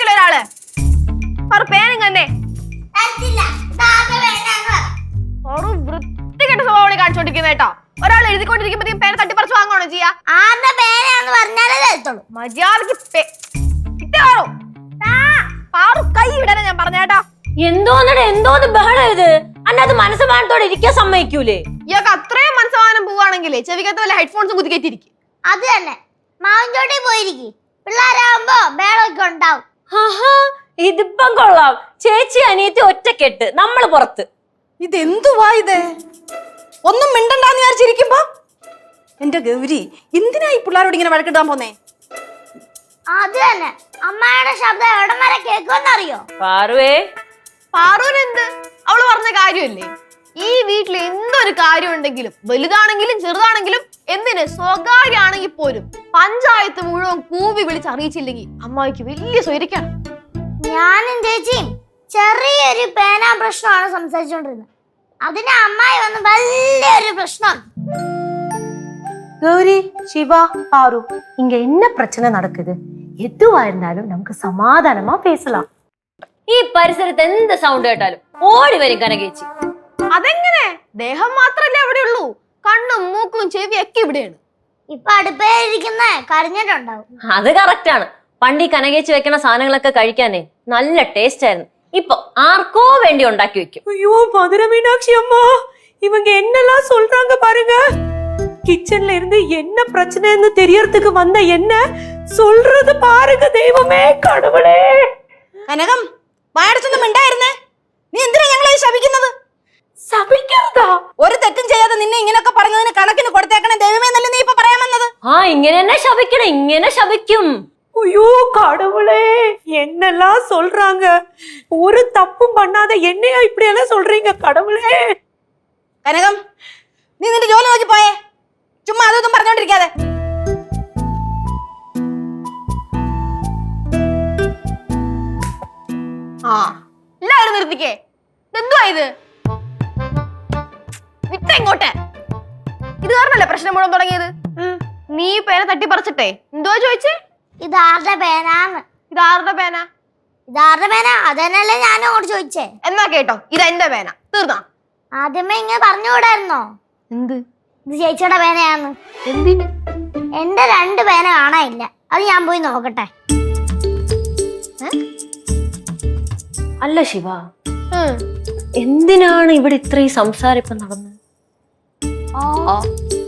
ആയിരിക്കില്ല ഒരാൾ. പറ പേനും കണ്ടേ ഒരു വൃത്തികെട്ട സ്വഭാവമാണ് കാണിച്ചോണ്ടിരിക്കുന്നത് കേട്ടോ. ഒരാൾ എഴുതിക്കൊണ്ടിരിക്കുമ്പോഴത്തേക്കും പേന തട്ടിപ്പറിച്ച് വാങ്ങണോ ചെയ്യാ? ആരുടെ പേനാന്ന് പറഞ്ഞാലേ എത്തുള്ളൂ മര്യാദയ്ക്ക് പേ പാറു കൈ വിടാനാ ഞാൻ പറഞ്ഞേട്ടാ എന്തോന്നിടെ എന്തോന്ന് ബഹളം അന്നെ അത് മനസ്സമാനത്തോടെ ഇരിക്കാൻ സമ്മതിക്കൂലേ? ഇയാൾക്ക് അത്രയും മനസ്സമാനം പോവാണെങ്കിലേ ചെവിക്കകത്ത് വല്ല ഹെഡ്ഫോൺസ് കുത്തിക്കേറ്റിരിക്കും അത് തന്നെ. മാവിൻചോട്ടി പോയിരിക്കും. പിള്ളേരാകുമ്പോ ബേളൊക്കെ ഉണ്ടാവും. ഇതിപ്പം കൊള്ളാം. ചേച്ചി അനിയത്തി ഒറ്റക്കെട്ട്. നമ്മൾ പുറത്ത്. ഇതെന്തുവാ ഇത്? ഒന്നും മിണ്ടണ്ടെന്ന് വിചാരിച്ചിരിക്കുമ്പോ? എന്റെ ഗൗരി എന്തിനാ ഈ പിള്ളേരോട് ഇങ്ങനെ വഴക്കിടാൻ പോന്നേ? അത് തന്നെ. അമ്മയുടെ ശബ്ദം എവിടം വരെ കേൾക്കുമെന്നറിയോ? പാറുവേ. പാറൂരെന്ത് അവൾ പറഞ്ഞ കാര്യമല്ലേ? ഈ വീട്ടിൽ എന്തൊരു കാര്യം ഉണ്ടെങ്കിലും വലുതാണെങ്കിലും ചെറുതാണെങ്കിലും എന്തിന് സ്വകാര്യാണെങ്കിൽ പോലും പഞ്ചായത്ത് മുഴുവൻ കൂവി വിളിച്ച് അറിയിച്ചില്ലെങ്കിൽ അമ്മായിക്ക് വലിയ സ്വൈരിക്കാണ് ഞാനും ചേച്ചിയും ചെറിയൊരു പേനാ പ്രശ്നമാണ് സംസാരിച്ചുകൊണ്ടിരുന്നത് അതിന് അമ്മായി വന്ന് വലിയൊരു പ്രശ്നം கௌரி சிவா பாரு இங்க என்ன பிரச்சனை நடக்குது எதுவா இருந்தாலும் நமக்கு சமாதானமா பேசலாம் ഈ പരിസരത്ത് എന്ത് സൗണ്ട് കേട്ടാലും ഓടി വരും കനകേച്ചി അതെങ്ങനെ ദേഹം മാത്രല്ലേ അവിടെ ഉള്ളൂ കണ്ണും മൂക്കും ചെവിയൊക്കെ ഇവിടെയാണ് ഇപ്പൊ അടുപ്പേരിക്കുന്ന കരഞ്ഞിട്ടുണ്ടാവും അത് കറക്റ്റ് ആണ് പണ്ട് ഈ കനകേച്ചി വെക്കണ സാധനങ്ങളൊക്കെ കഴിക്കാനേ നല്ല ടേസ്റ്റ് ആയിരുന്നു ഇപ്പൊ ആർക്കോ വേണ്ടി ഉണ്ടാക്കി വെക്കും ஐயோ மதுரை மீனாட்சி அம்மா இவங்க என்னெல்லாம் சொல்றாங்க பாருங்க கிச்சன்ல இருந்து என்ன பிரச்சனைன்னு தெரியறதுக்கு வந்த என்ன சொல்றது பாருங்க தெய்வமே கடவுளே കനകം വായടച്ചൊന്നും മിണ്ടായിരുന്നേ നീ എന്തിനാ ഞങ്ങളെ ഈ ശപിക്കുന്നത് சபிக்கிறதா ഒരു തെറ്റും ചെയ്യാതെ നിന്നെ ഇങ്ങനെയൊക്കെ പറഞ്ഞതിന് കണക്കിന് കൊടുത്തേക്കണേ ദൈവമേ എന്നല്ലേ നീ ഇപ്പൊ പറയാൻ വന്നത് ആ ഇങ്ങനെ തന്നെ ശപിക്കണം ഇങ്ങനെ ശപിക്കും ஐயோ கடவுளே என்னெல்லாம் சொல்றாங்க ஒரு தப்பும் பண்ணாத என்னையா இப்படி எல்லாம் சொல்றீங்க கடவுளே കനകം നീ നിന്റെ ജോലി നോക്കി പോയേ ചുമ്മാ അതൊന്നും പറഞ്ഞോണ്ടിരിക്കാതെ ആ എല്ലാവരും നിർത്തിക്കേ എന്തുവാ ഇത് വിട്ട ഇങ്ങോട്ട്. ഇത് കാരണല്ലേ പ്രശ്നം മുഴുവൻ തുടങ്ങിയത്? നീ പേരെ പേന തട്ടിപ്പറിച്ചിട്ടേ എന്തോ ചോദിച്ചേ? ഇതാരുടെ പേനാന്ന്. ഇതാരുടെ പേന? ഇതാരുടെ പേന? അതന്നെയല്ലേ ഞാൻ അങ്ങോട്ട് ചോദിച്ചേ. എന്നാ കേട്ടോ ഇത് എന്റെ പേന. തീർന്നാ? ആദ്യമേ ഇങ്ങനെ പറഞ്ഞുകൂടായിരുന്നോ? എന്ത്? ഇത് ചേച്ചിയുടെ പേനയാന്ന്. എന്തിന് എന്റെ രണ്ട് പേന കാണാനില്ല. അത് ഞാൻ പോയി നോക്കട്ടെ. അല്ല ശിവ. എന്തിനാണ് ഇവിടെ ഇത്രയും സംസാരം ഇപ്പൊ നടന്നത്? 아. 어.